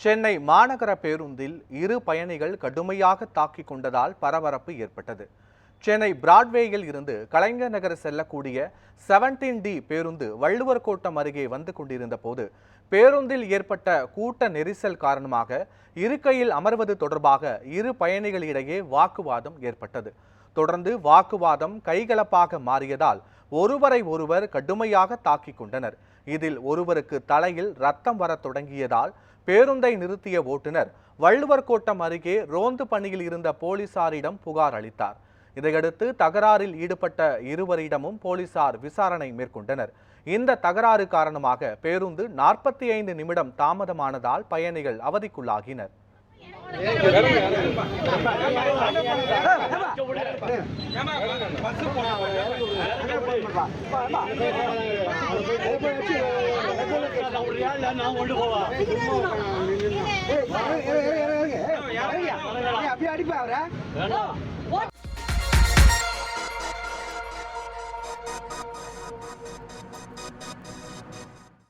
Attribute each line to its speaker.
Speaker 1: சென்னை மாநகர பேருந்தில் இரு பயணிகள் கடுமையாக தாக்கிக் கொண்டதால் பரபரப்பு ஏற்பட்டது. சென்னை பிராட்வேயில் இருந்து கலைஞர் நகர் செல்லக்கூடிய 17 டி பேருந்து வள்ளுவர் கோட்டம் அருகே வந்து கொண்டிருந்த போது பேருந்தில் ஏற்பட்ட கூட்ட நெரிசல் காரணமாக இருக்கையில் அமர்வது தொடர்பாக இரு பயணிகளிடையே வாக்குவாதம் ஏற்பட்டது. தொடர்ந்து வாக்குவாதம் கைகலப்பாக மாறியதால் ஒருவரை ஒருவர் கடுமையாக தாக்கிக் கொண்டனர். இதில் ஒருவருக்கு தலையில் ரத்தம் வரத் தொடங்கியதால் பேருந்தை நிறுத்திய ஓட்டுநர் வள்ளுவர் கோட்டம் அருகே ரோந்து பணியில் இருந்த போலீசாரிடம் புகார் அளித்தார். இதையடுத்து தகராறில் ஈடுபட்ட இருவரிடமும் போலீசார் விசாரணை மேற்கொண்டனர். இந்த தகராறு காரணமாக பேருந்து நாற்பத்தி ஐந்து நிமிடம் தாமதமானதால் பயணிகள் அவதிக்குள்ளாகினர்.
Speaker 2: அப்படியே அடிப்பா அவரை